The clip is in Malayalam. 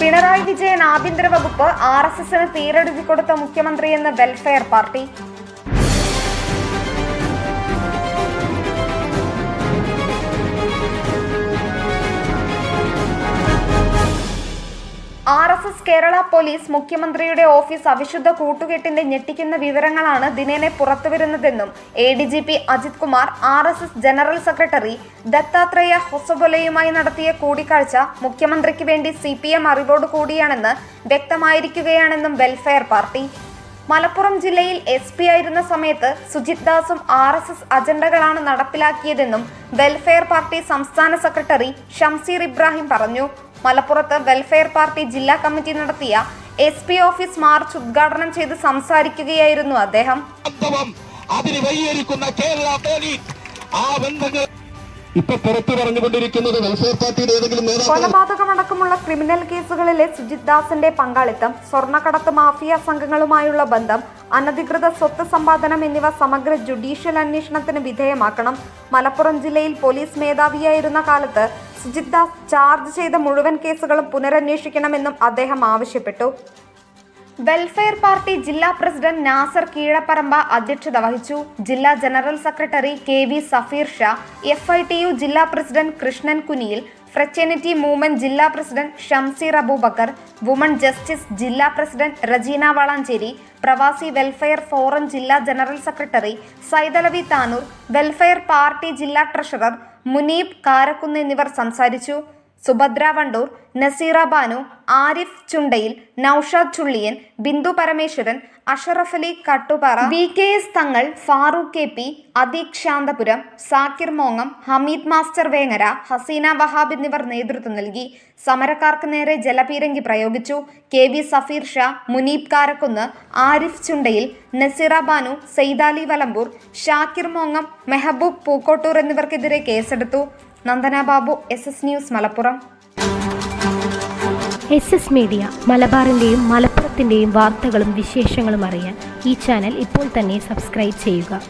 പിണറായി വിജയൻ ആഭ്യന്തര വകുപ്പ് ആർ എസ് എസിന് തീരെഴുതി കൊടുത്ത മുഖ്യമന്ത്രിയെന്ന് Welfare Party R S S Kerala police മുഖ്യമന്ത്രിയുടെ ഓഫീസ് അവിശുദ്ധ കൂട്ടുകെട്ടിന്റെ ഞെട്ടിക്കുന്ന വിവരങ്ങളാണ് ദിനേനെ പുറത്തുവരുന്നതെന്നും A D G P Ajith Kumar R S S general secretary Dattatreya ഹൊസബൊലയുമായി നടത്തിയ കൂടിക്കാഴ്ച മുഖ്യമന്ത്രിക്ക് വേണ്ടി സി പി എം അറിവോട് കൂടിയാണെന്ന് വ്യക്തമായിരിക്കുകയാണെന്നും വെൽഫെയർ പാർട്ടി. മലപ്പുറം ജില്ലയിൽ എസ് പി ആയിരുന്ന സമയത്ത് സുജിത് ദാസും ആർ എസ് എസ് അജണ്ടകളാണ് നടപ്പിലാക്കിയതെന്നും വെൽഫെയർ പാർട്ടി സംസ്ഥാന സെക്രട്ടറി ഷംസീർ ഇബ്രാഹിം പറഞ്ഞു. മലപ്പുറത്ത് വെൽഫെയർ പാർട്ടി ജില്ലാ കമ്മിറ്റി നടത്തിയ എസ് പി ഓഫീസ് മാർച്ച് ഉദ്ഘാടനം ചെയ്ത് സംസാരിക്കുകയായിരുന്നു അദ്ദേഹം. ഇപ്പൊ പുറത്തു പറഞ്ഞുകൊണ്ടിരിക്കുന്നത് വെൽഫെയർ പാർട്ടിയുടെ ഏതെങ്കിലും കൊലപാതകമടക്കമുള്ള ക്രിമിനൽ കേസുകളിലെ സുജിത് ദാസിന്റെ പങ്കാളിത്തം സ്വർണക്കടത്ത് മാഫിയ സംഘങ്ങളുമായുള്ള ബന്ധം അനധികൃത സ്വത്ത് സമ്പാദനം എന്നിവ സമഗ്ര ജുഡീഷ്യൽ അന്വേഷണത്തിന് വിധേയമാക്കണം. മലപ്പുറം ജില്ലയിൽ പോലീസ് മേധാവിയായിരുന്ന കാലത്ത് സുജിത് ദാസ് ചാർജ് ചെയ്ത മുഴുവൻ കേസുകളും പുനരന്വേഷിക്കണമെന്നും അദ്ദേഹം ആവശ്യപ്പെട്ടു. വെൽഫെയർ പാർട്ടി ജില്ലാ പ്രസിഡന്റ് നാസർ കീഴപ്പറമ്പ അധ്യക്ഷത വഹിച്ചു. ജില്ലാ general secretary K V Safeer Shah F I T U ജില്ലാ president Krishnan Kuniyil fraternity movement ജില്ലാ president Shamseer Abubakker women justice ജില്ലാ president Rajeena Valanchery Pravasi welfare forum ജില്ലാ general secretary Saithalavi Tanur welfare party ജില്ലാ ട്രഷറർ മുനീബ് കാരക്കുന്ന് എന്നിവർ സംസാരിച്ചു Subhadra Wandoor Naseera Banu Arif Chundayil Noushad Chulliyan Bindu Parameswaran Asharaf Ali Kattuppara V K S Thangal Farooq K P Adeeq Santhapuram Zakir മോങ്ങം Hameed master Vengara Haseena Wahab എന്നിവർ നേതൃത്വം നൽകി. സമരക്കാർക്ക് നേരെ ജലപീരങ്കി പ്രയോഗിച്ചു. കെ വി സഫീർ ഷാ മുനീബ് കാരക്കുന്ന് ആരിഫ് ചുണ്ടയിൽ നസീറ ബാനു സെയ്താലി വലമ്പൂർ ഷാക്കിർ മോങ്ങം മെഹബൂബ് പൂക്കോട്ടൂർ എന്നിവർക്കെതിരെ കേസെടുത്തു. Nandana Babu S S news Malappuram. S S media മലബാറിന്റെയും മലപ്പുറത്തിന്റെയും വാർത്തകളും വിശേഷങ്ങളും അറിയാൻ ഈ ചാനൽ ഇപ്പോൾ തന്നെ സബ്സ്ക്രൈബ് ചെയ്യുക.